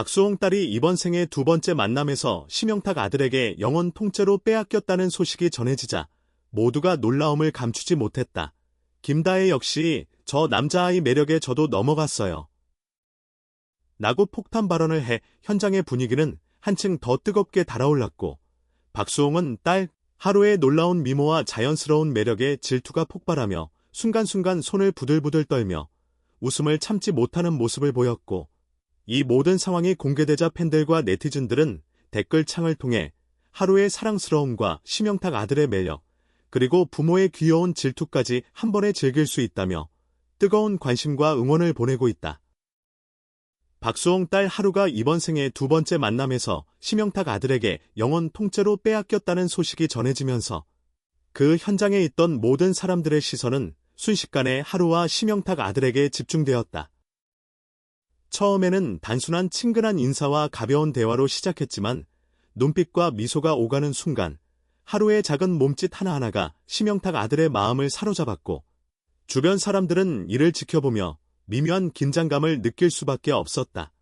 박수홍 딸이 이번 생의 두 번째 만남에서 심영탁 아들에게 영원 통째로 빼앗겼다는 소식이 전해지자 모두가 놀라움을 감추지 못했다. 김다혜 역시 저 남자아이 매력에 저도 넘어갔어요. 라고 폭탄 발언을 해 현장의 분위기는 한층 더 뜨겁게 달아올랐고 박수홍은 딸 하루의 놀라운 미모와 자연스러운 매력에 질투가 폭발하며 순간순간 손을 부들부들 떨며 웃음을 참지 못하는 모습을 보였고 이 모든 상황이 공개되자 팬들과 네티즌들은 댓글창을 통해 하루의 사랑스러움과 심영탁 아들의 매력, 그리고 부모의 귀여운 질투까지 한 번에 즐길 수 있다며 뜨거운 관심과 응원을 보내고 있다. 박수홍 딸 하루가 이번 생의 두 번째 만남에서 심영탁 아들에게 영원 통째로 빼앗겼다는 소식이 전해지면서 그 현장에 있던 모든 사람들의 시선은 순식간에 하루와 심영탁 아들에게 집중되었다. 처음에는 단순한 친근한 인사와 가벼운 대화로 시작했지만 눈빛과 미소가 오가는 순간 하루의 작은 몸짓 하나하나가 심영탁 아들의 마음을 사로잡았고 주변 사람들은 이를 지켜보며 미묘한 긴장감을 느낄 수밖에 없었다.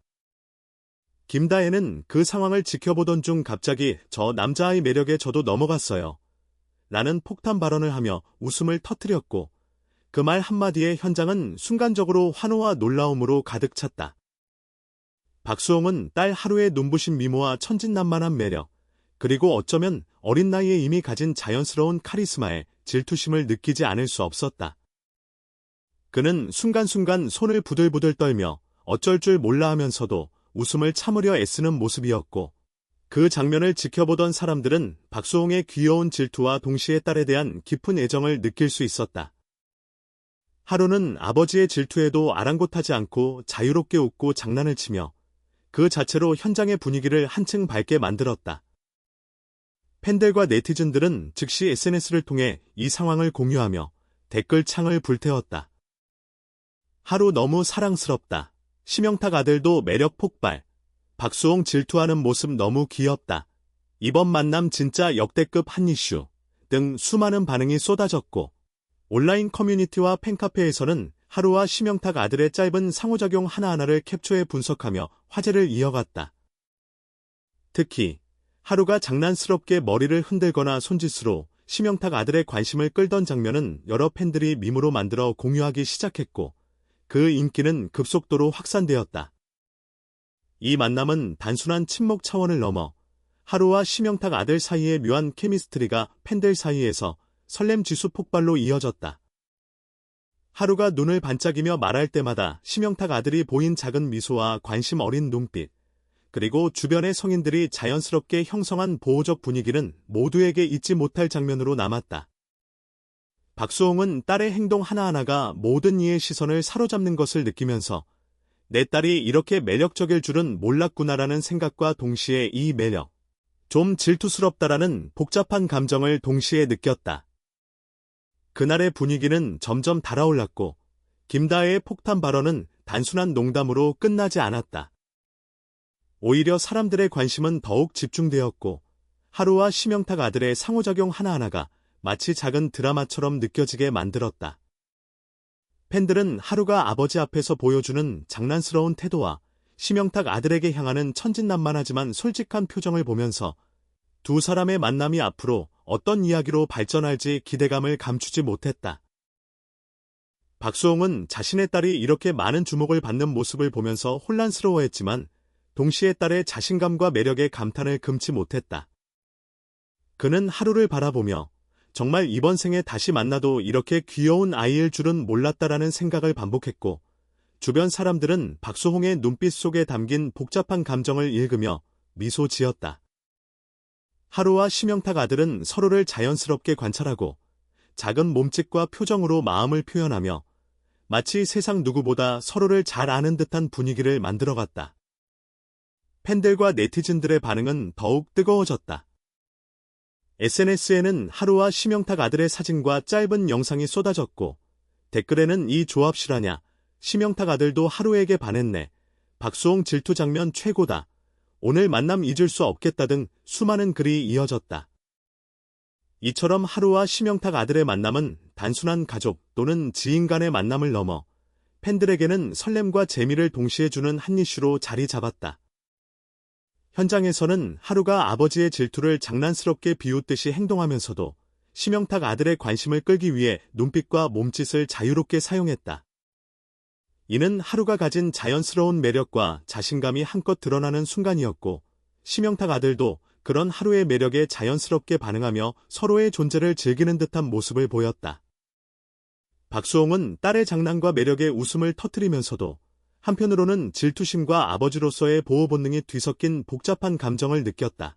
김다혜는 그 상황을 지켜보던 중 갑자기 저 남자아이 매력에 저도 넘어갔어요. 라는 폭탄 발언을 하며 웃음을 터뜨렸고 그 말 한마디에 현장은 순간적으로 환호와 놀라움으로 가득 찼다. 박수홍은 딸 하루의 눈부신 미모와 천진난만한 매력, 그리고 어쩌면 어린 나이에 이미 가진 자연스러운 카리스마에 질투심을 느끼지 않을 수 없었다. 그는 순간순간 손을 부들부들 떨며 어쩔 줄 몰라 하면서도 웃음을 참으려 애쓰는 모습이었고, 그 장면을 지켜보던 사람들은 박수홍의 귀여운 질투와 동시에 딸에 대한 깊은 애정을 느낄 수 있었다. 하루는 아버지의 질투에도 아랑곳하지 않고 자유롭게 웃고 장난을 치며 그 자체로 현장의 분위기를 한층 밝게 만들었다. 팬들과 네티즌들은 즉시 SNS를 통해 이 상황을 공유하며 댓글창을 불태웠다. 하루 너무 사랑스럽다. 심영탁 아들도 매력 폭발. 박수홍 질투하는 모습 너무 귀엽다. 이번 만남 진짜 역대급 한 이슈 등 수많은 반응이 쏟아졌고 온라인 커뮤니티와 팬카페에서는 하루와 심영탁 아들의 짧은 상호작용 하나하나를 캡처해 분석하며 화제를 이어갔다. 특히 하루가 장난스럽게 머리를 흔들거나 손짓으로 심영탁 아들의 관심을 끌던 장면은 여러 팬들이 밈으로 만들어 공유하기 시작했고 그 인기는 급속도로 확산되었다. 이 만남은 단순한 친목 차원을 넘어 하루와 심영탁 아들 사이의 묘한 케미스트리가 팬들 사이에서 설렘 지수 폭발로 이어졌다. 하루가 눈을 반짝이며 말할 때마다 심영탁 아들이 보인 작은 미소와 관심 어린 눈빛, 그리고 주변의 성인들이 자연스럽게 형성한 보호적 분위기는 모두에게 잊지 못할 장면으로 남았다. 박수홍은 딸의 행동 하나하나가 모든 이의 시선을 사로잡는 것을 느끼면서 내 딸이 이렇게 매력적일 줄은 몰랐구나라는 생각과 동시에 이 매력, 좀 질투스럽다라는 복잡한 감정을 동시에 느꼈다. 그날의 분위기는 점점 달아올랐고 김다혜의 폭탄 발언은 단순한 농담으로 끝나지 않았다. 오히려 사람들의 관심은 더욱 집중되었고 하루와 심영탁 아들의 상호작용 하나하나가 마치 작은 드라마처럼 느껴지게 만들었다. 팬들은 하루가 아버지 앞에서 보여주는 장난스러운 태도와 심영탁 아들에게 향하는 천진난만하지만 솔직한 표정을 보면서 두 사람의 만남이 앞으로 어떤 이야기로 발전할지 기대감을 감추지 못했다. 박수홍은 자신의 딸이 이렇게 많은 주목을 받는 모습을 보면서 혼란스러워했지만 동시에 딸의 자신감과 매력에 감탄을 금치 못했다. 그는 하루를 바라보며 정말 이번 생에 다시 만나도 이렇게 귀여운 아이일 줄은 몰랐다라는 생각을 반복했고 주변 사람들은 박수홍의 눈빛 속에 담긴 복잡한 감정을 읽으며 미소 지었다. 하루와 심영탁 아들은 서로를 자연스럽게 관찰하고 작은 몸짓과 표정으로 마음을 표현하며 마치 세상 누구보다 서로를 잘 아는 듯한 분위기를 만들어갔다. 팬들과 네티즌들의 반응은 더욱 뜨거워졌다. SNS에는 하루와 심영탁 아들의 사진과 짧은 영상이 쏟아졌고 댓글에는 이 조합 실하냐, 심영탁 아들도 하루에게 반했네, 박수홍 질투 장면 최고다, 오늘 만남 잊을 수 없겠다 등 수많은 글이 이어졌다. 이처럼 하루와 심영탁 아들의 만남은 단순한 가족 또는 지인 간의 만남을 넘어 팬들에게는 설렘과 재미를 동시에 주는 한 이슈로 자리 잡았다. 현장에서는 하루가 아버지의 질투를 장난스럽게 비웃듯이 행동하면서도 심영탁 아들의 관심을 끌기 위해 눈빛과 몸짓을 자유롭게 사용했다. 이는 하루가 가진 자연스러운 매력과 자신감이 한껏 드러나는 순간이었고, 심영탁 아들도 그런 하루의 매력에 자연스럽게 반응하며 서로의 존재를 즐기는 듯한 모습을 보였다. 박수홍은 딸의 장난과 매력에 웃음을 터뜨리면서도 한편으로는 질투심과 아버지로서의 보호 본능이 뒤섞인 복잡한 감정을 느꼈다.